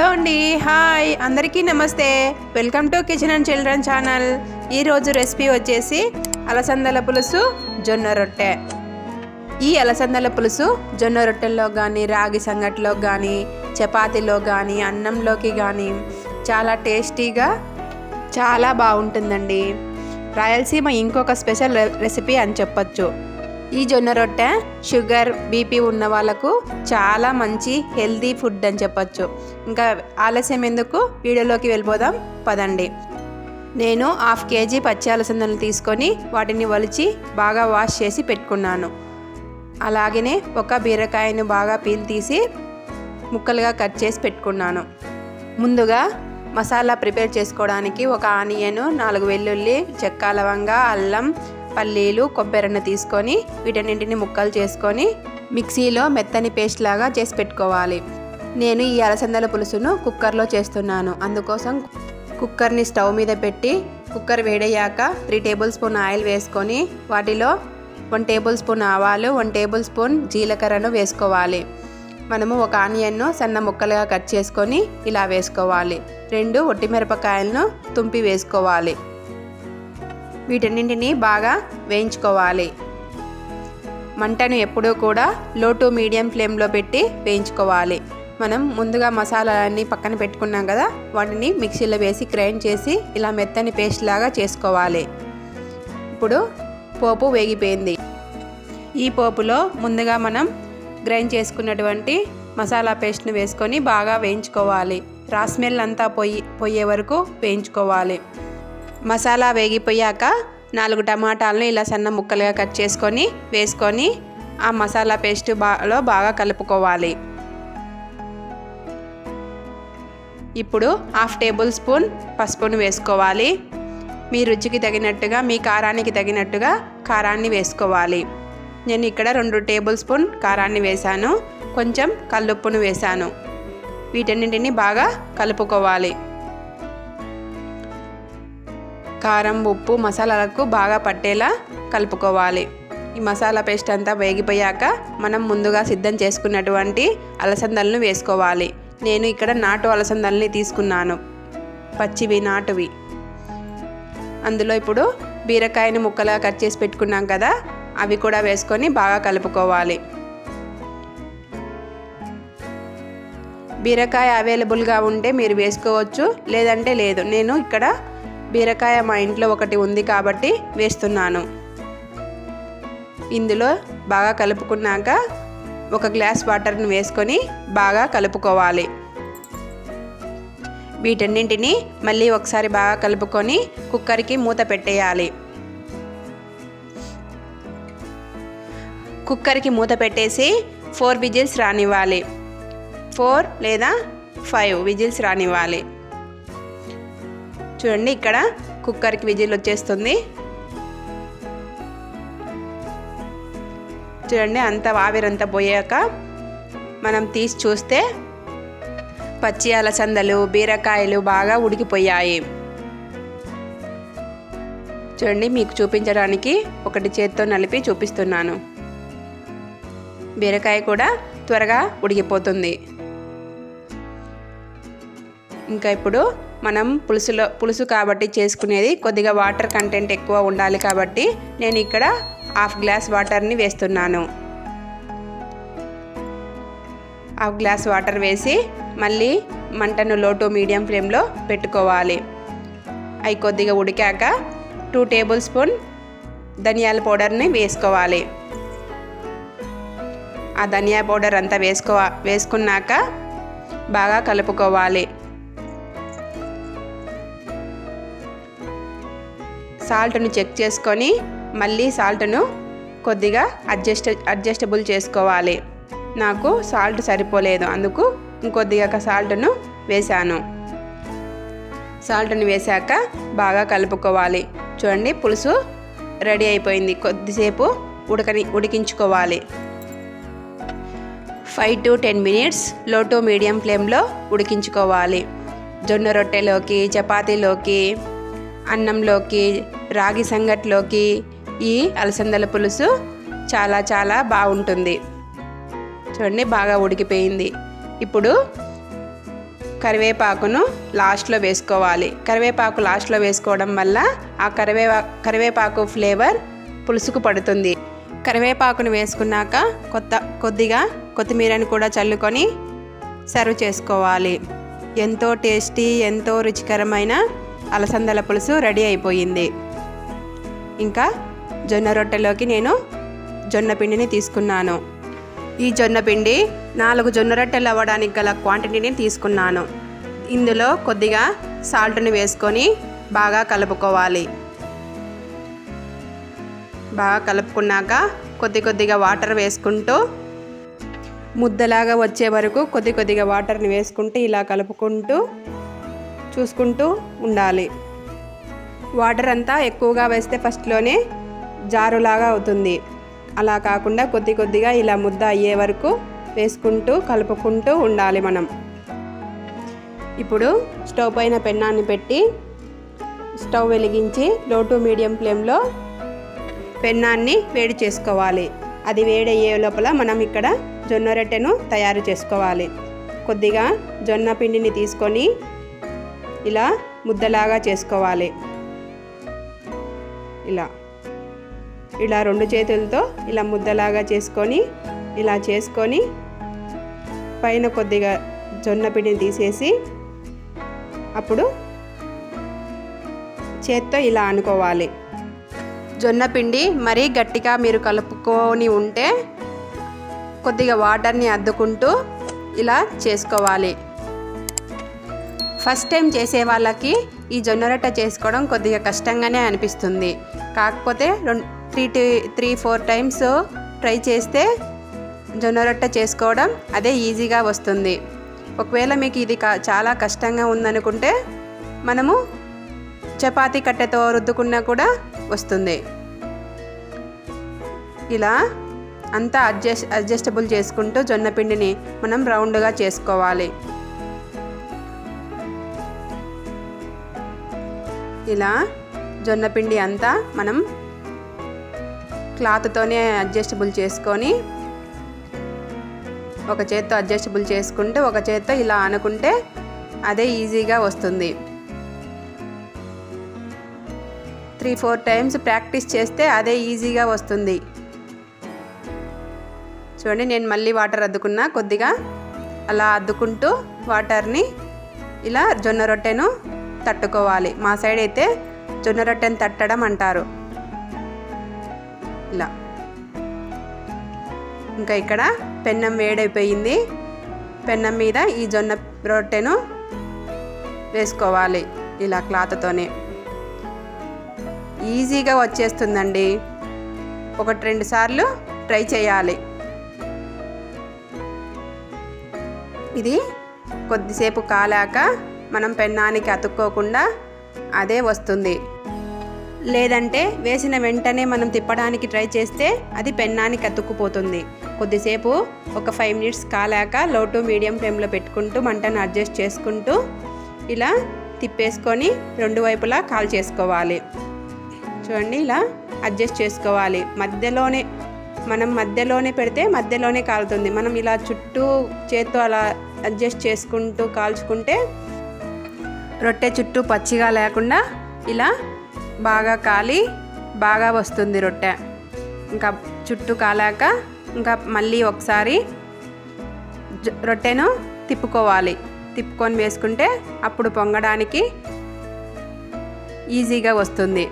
Hello అండి hi అందరికీ నమస్తే. Welcome to kitchen and children channel. ఈరోజు రెసిపీ వచ్చేసి అలసందల పులుసు జొన్న రొట్టె. ఈ అలసందల పులుసు జొన్న రొట్టెల్లో కానీ రాగి సంగట్లో కానీ చపాతీలో కానీ అన్నంలోకి కానీ చాలా టేస్టీగా చాలా బాగుంటుందండి. రాయలసీమ ఇంకొక స్పెషల్ రెసిపీ అని చెప్పొచ్చు. ఈ జొన్న రొట్టె షుగర్ బీపీ ఉన్న వాళ్ళకు చాలా మంచి హెల్తీ ఫుడ్ అని చెప్పొచ్చు. ఇంకా ఆలస్యం ఎందుకు? వీడియోలోకి వెళ్ళిపోదాం. పదండి. నేను హాఫ్ కేజీ పచ్చి అలసందలు తీసుకొని వాటిని ఒలిచి బాగా వాష్ చేసి పెట్టుకున్నాను. అలాగనే ఒక బీరకాయను బాగా పీల్ తీసి ముక్కలుగా కట్ చేసి పెట్టుకున్నాను. ముందుగా మసాలా ప్రిపేర్ చేసుకోవడానికి ఒక ఆనియన్ నాలుగు వెల్లుల్లి చెక్క లవంగా అల్లం పల్లీలు కొబ్బరిని తీసుకొని వీటన్నింటిని ముక్కలు చేసుకొని మిక్సీలో మెత్తని పేస్ట్ లాగా చేసి పెట్టుకోవాలి. నేను ఈ అలసందల పులుసును కుక్కర్లో చేస్తున్నాను. అందుకోసం కుక్కర్ని స్టవ్ మీద పెట్టి కుక్కర్ వేడయ్యాక త్రీ టేబుల్ స్పూన్ ఆయిల్ వేసుకొని వాటిలో వన్ టేబుల్ స్పూన్ ఆవాలు వన్ టేబుల్ స్పూన్ జీలకర్రను వేసుకోవాలి. మనము ఒక ఆనియన్ను సన్న ముక్కలుగా కట్ చేసుకొని ఇలా వేసుకోవాలి. రెండు ఒట్టిమిరపకాయలను తుంపి వేసుకోవాలి. వీటన్నింటినీ బాగా వేయించుకోవాలి. మంటను ఎప్పుడూ కూడా లో టు మీడియం ఫ్లేమ్లో పెట్టి వేయించుకోవాలి. మనం ముందుగా మసాలాలన్నీ పక్కన పెట్టుకున్నాం కదా వాటిని మిక్సీలో వేసి గ్రైండ్ చేసి ఇలా మెత్తని పేస్ట్ లాగా చేసుకోవాలి. ఇప్పుడు పోపు వేగిపోయింది. ఈ పోపులో ముందుగా మనం గ్రైండ్ చేసుకున్నటువంటి మసాలా పేస్ట్ని వేసుకొని బాగా వేయించుకోవాలి. రా స్మెల్ అంతా పోయి పోయే వరకు వేయించుకోవాలి. మసాలా వేగిపోయాక నాలుగు టమాటాలను ఇలా సన్న ముక్కలుగా కట్ చేసుకొని వేసుకొని ఆ మసాలా పేస్ట్ బాలో బాగా కలుపుకోవాలి. ఇప్పుడు హాఫ్ టేబుల్ స్పూన్ పసుపును వేసుకోవాలి. మీ రుచికి తగినట్టుగా మీ కారానికి తగినట్టుగా కారాన్ని వేసుకోవాలి. నేను ఇక్కడ రెండు టేబుల్ స్పూన్ కారాన్ని వేశాను. కొంచెం కల్లుప్పును వేశాను. వీటన్నింటిని బాగా కలుపుకోవాలి. కారం ఉప్పు మసాలాలకు బాగా పట్టేలా కలుపుకోవాలి. ఈ మసాలా పేస్ట్ అంతా వేగిపోయాక మనం ముందుగా సిద్ధం చేసుకున్నటువంటి అలసందలను వేసుకోవాలి. నేను ఇక్కడ నాటు అలసందల్ని తీసుకున్నాను. పచ్చివి నాటువి. అందులో ఇప్పుడు బీరకాయని ముక్కలుగా కట్ చేసి పెట్టుకున్నాం కదా అవి కూడా వేసుకొని బాగా కలుపుకోవాలి. బీరకాయ అవైలబుల్గా ఉంటే మీరు వేసుకోవచ్చు లేదంటే లేదు. నేను ఇక్కడ బీరకాయ మా ఇంట్లో ఒకటి ఉంది కాబట్టి వేస్తున్నాను. ఇందులో బాగా కలుపుకున్నాక ఒక గ్లాస్ వాటర్ని వేసుకొని బాగా కలుపుకోవాలి. వీటన్నింటినీ మళ్ళీ ఒకసారి బాగా కలుపుకొని కుక్కర్కి మూత పెట్టేయాలి. కుక్కర్కి మూత పెట్టేసి ఫోర్ విజిల్స్ రానివ్వాలి. ఫోర్ లేదా ఫైవ్ విజిల్స్ రానివ్వాలి. చూడండి ఇక్కడ కుక్కర్కి విజిల్ వచ్చేస్తుంది. చూడండి అంత ఆవిరంతా పోయాక మనం తీసి చూస్తే పచ్చి అలసందలు బీరకాయలు బాగా ఉడికిపోయాయి. చూడండి మీకు చూపించడానికి ఒకటి చేత్తో నలిపి చూపిస్తున్నాను. బీరకాయ కూడా త్వరగా ఉడికిపోతుంది. ఇంకా ఇప్పుడు మనం పులుసులో పులుసు కాబట్టి చేసుకునేది కొద్దిగా వాటర్ కంటెంట్ ఎక్కువ ఉండాలి కాబట్టి నేను ఇక్కడ హాఫ్ గ్లాస్ వాటర్ని వేస్తున్నాను. హాఫ్ గ్లాస్ వాటర్ వేసి మళ్ళీ మంటను లో టు మీడియం ఫ్లేమ్లో పెట్టుకోవాలి. అవి కొద్దిగా ఉడికాక టూ టేబుల్ స్పూన్ ధనియాల పౌడర్ని వేసుకోవాలి. ఆ ధనియా పౌడర్ అంతా వేసుకో వేసుకున్నాక బాగా కలుపుకోవాలి. సాల్ట్ను చెక్ చేసుకొని మళ్ళీ సాల్ట్ను కొద్దిగా అడ్జస్ట్ అడ్జస్టబుల్ చేసుకోవాలి. నాకు సాల్ట్ సరిపోలేదు అందుకు ఇంకొద్దిగా సాల్ట్ను వేశాను. సాల్ట్ని వేశాక బాగా కలుపుకోవాలి. చూడండి పులుసు రెడీ అయిపోయింది. కొద్దిసేపు ఉడకని ఉడికించుకోవాలి. ఫైవ్ టు టెన్ మినిట్స్లో టు మీడియం ఫ్లేమ్లో ఉడికించుకోవాలి. జొన్న రొట్టెలోకి చపాతీలోకి అన్నంలోకి రాగి సంగట్లోకి ఈ అలసందల పులుసు చాలా చాలా బాగుంటుంది. చూడండి బాగా ఉడికిపోయింది. ఇప్పుడు కరివేపాకును లాస్ట్లో వేసుకోవాలి. కరివేపాకు లాస్ట్లో వేసుకోవడం వల్ల ఆ కరివే కరివేపాకు ఫ్లేవర్ పులుసుకు పడుతుంది. కరివేపాకును వేసుకున్నాక కొత్త కొద్దిగా కొత్తిమీరని కూడా చల్లుకొని సర్వ్ చేసుకోవాలి. ఎంతో టేస్టీ ఎంతో రుచికరమైన అలసందల పులుసు రెడీ అయిపోయింది. ఇంకా జొన్న రొట్టెలోకి నేను జొన్న పిండిని తీసుకున్నాను. ఈ జొన్న పిండి నాలుగు జొన్న రొట్టెలు అవ్వడానికి గల క్వాంటిటీని తీసుకున్నాను. ఇందులో కొద్దిగా సాల్ట్ని వేసుకొని బాగా కలుపుకోవాలి. బాగా కలుపుకున్నాక కొద్ది కొద్దిగా వాటర్ వేసుకుంటూ ముద్దలాగా వచ్చే వరకు కొద్ది కొద్దిగా వాటర్ని వేసుకుంటూ ఇలా కలుపుకుంటూ చూసుకుంటూ ఉండాలి. వాటర్ అంతా ఎక్కువగా వేస్తే ఫస్ట్లోనే జారులాగా అవుతుంది. అలా కాకుండా కొద్ది కొద్దిగా ఇలా ముద్ద అయ్యే వరకు వేసుకుంటూ కలుపుకుంటూ ఉండాలి మనం. ఇప్పుడు స్టవ్ పైన పెన్నాన్ని పెట్టి స్టవ్ వెలిగించి లో టు మీడియం ఫ్లేమ్లో పెన్నాన్ని వేడి చేసుకోవాలి. అది వేడయ్యే లోపల మనం ఇక్కడ జొన్న రొట్టెను తయారు చేసుకోవాలి. కొద్దిగా జొన్న పిండిని తీసుకొని ఇలా ముద్దలాగా చేసుకోవాలి. ఇలా ఇలా రెండు చేతులతో ఇలా ముద్దలాగా చేసుకొని ఇలా చేసుకొని పైన కొద్దిగా జొన్న పిండిని తీసేసి అప్పుడు చేత్తో ఇలా అనుకోవాలి. జొన్న పిండి మరీ గట్టిగా మీరు కలుపుకొని ఉంటే కొద్దిగా వాటర్ని అద్దుకుంటూ ఇలా చేసుకోవాలి. ఫస్ట్ టైం చేసే వాళ్ళకి ఈ జొన్నరొట్ట చేసుకోవడం కొద్దిగా కష్టంగానే అనిపిస్తుంది. కాకపోతే రెండు త్రీ టీ త్రీ ఫోర్ టైమ్స్ ట్రై చేస్తే జొన్నరొట్ట చేసుకోవడం అదే ఈజీగా వస్తుంది. ఒకవేళ మీకు ఇది క చాలా కష్టంగా ఉందనుకుంటే మనము చపాతీ కట్టెతో రుద్దుకున్నా కూడా వస్తుంది. ఇలా అంతా అడ్జస్ట్ అడ్జస్టబుల్ చేసుకుంటూ జొన్న పిండిని మనం రౌండ్గా చేసుకోవాలి. ఇలా జొన్న పిండి అంతా మనం క్లాత్తోనే అడ్జస్టబుల్ చేసుకొని ఒక చేత్తో అడ్జస్టబుల్ చేసుకుంటే ఒక చేత్తో ఇలా అనుకుంటే అదే ఈజీగా వస్తుంది. త్రీ ఫోర్ టైమ్స్ ప్రాక్టీస్ చేస్తే అదే ఈజీగా వస్తుంది. చూడండి నేను మళ్ళీ వాటర్ అద్దుకున్నా కొద్దిగా అలా అద్దుకుంటూ వాటర్ని ఇలా జొన్న రొట్టెను తట్టుకోవాలి. మా సైడ్ అయితే జొన్న రొట్టెను తట్టడం అంటారు. ఇలా. ఇంకా ఇక్కడ పెన్నం వేడైపోయింది. పెన్నం మీద ఈ జొన్న రొట్టెను వేసుకోవాలి ఇలా క్లాత్తోనే. ఈజీగా వచ్చేస్తుందండి. ఒకటి రెండు సార్లు ట్రై చేయాలి. ఇది కొద్దిసేపు కాలాక మనం పెన్నానికి అతుక్కోకుండా అదే వస్తుంది. లేదంటే వేసిన వెంటనే మనం తిప్పడానికి ట్రై చేస్తే అది పెన్నానికి అతుక్కుపోతుంది. కొద్దిసేపు ఒక ఫైవ్ మినిట్స్ కాలాక లో టు మీడియం ఫ్లేమ్లో పెట్టుకుంటూ మంటను అడ్జస్ట్ చేసుకుంటూ ఇలా తిప్పేసుకొని రెండు వైపులా కాల్ చేసుకోవాలి. చూడండి ఇలా అడ్జస్ట్ చేసుకోవాలి. మధ్యలోనే మనం మధ్యలోనే పెడితే మధ్యలోనే కాలుతుంది. మనం ఇలా చుట్టూ చేత్తో అలా అడ్జస్ట్ చేసుకుంటూ కాల్చుకుంటే రొట్టె చుట్టూ పచ్చిగా లేకుండా ఇలా బాగా కాలి బాగా వస్తుంది రొట్టె. ఇంకా చుట్టూ కాలాక ఇంకా మళ్ళీ ఒకసారి జ- రొట్టెను తిప్పుకోవాలి. తిప్పుకొని వేసుకుంటే అప్పుడు పొంగడానికి ఈజీగా వస్తుంది.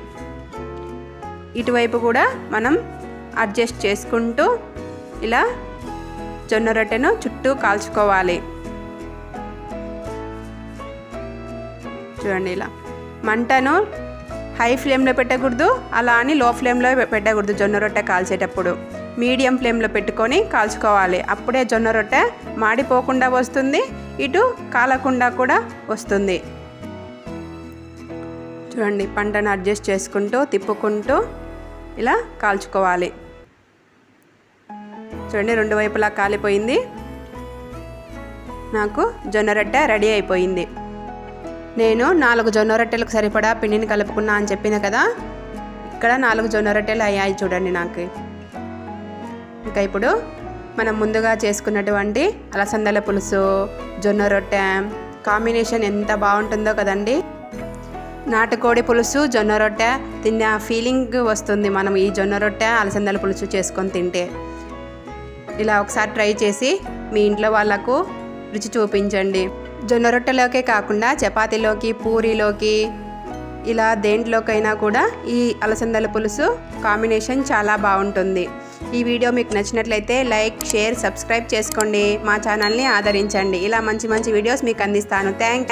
ఇటువైపు కూడా మనం అడ్జస్ట్ చేసుకుంటూ ఇలా జొన్న రొట్టెను చుట్టూ కాల్చుకోవాలి. చూడండి ఇలా. మంటను హై ఫ్లేమ్లో పెట్టకూడదు అలా అని లో ఫ్లేమ్లో పెట్టకూడదు జొన్న రొట్టె కాల్చేటప్పుడు. మీడియం ఫ్లేమ్లో పెట్టుకొని కాల్చుకోవాలి. అప్పుడే జొన్న రొట్టె మాడిపోకుండా వస్తుంది ఇటు కాలకుండా కూడా వస్తుంది. చూడండి పంటను అడ్జస్ట్ చేసుకుంటూ తిప్పుకుంటూ ఇలా కాల్చుకోవాలి. చూడండి రెండు వైపులా కాలిపోయింది. నాకు జొన్న రొట్టె రెడీ అయిపోయింది. నేను నాలుగు జొన్న రొట్టెలకు సరిపడా పిండిని కలుపుకున్నా అని చెప్పిన కదా? ఇక్కడ నాలుగు జొన్న రొట్టెలు అయ్యాయి చూడండి నాకు. ఇంకా ఇప్పుడు మనం ముందుగా చేసుకున్నటువంటి అలసందల పులుసు జొన్న రొట్టె కాంబినేషన్ ఎంత బాగుంటుందో కదండి? నాటుకోడి పులుసు జొన్న రొట్టె తిన్న ఫీలింగ్ వస్తుంది మనం ఈ జొన్న రొట్టె అలసందల పులుసు చేసుకొని తింటే. ఇలా ఒకసారి ట్రై చేసి మీ ఇంట్లో వాళ్ళకు రుచి చూపించండి. జొన్న రొట్టెలోకే కాకుండా చపాతీలోకి పూరీలోకి ఇలా దేంట్లోకైనా కూడా ఈ అలసందల పులుసు కాంబినేషన్ చాలా బాగుంటుంది. ఈ వీడియో మీకు నచ్చినట్లయితే లైక్ షేర్ సబ్స్క్రైబ్ చేసుకోండి. మా ఛానల్ని ఆదరించండి. ఇలా మంచి మంచి వీడియోస్ మీకు అందిస్తాను. థ్యాంక్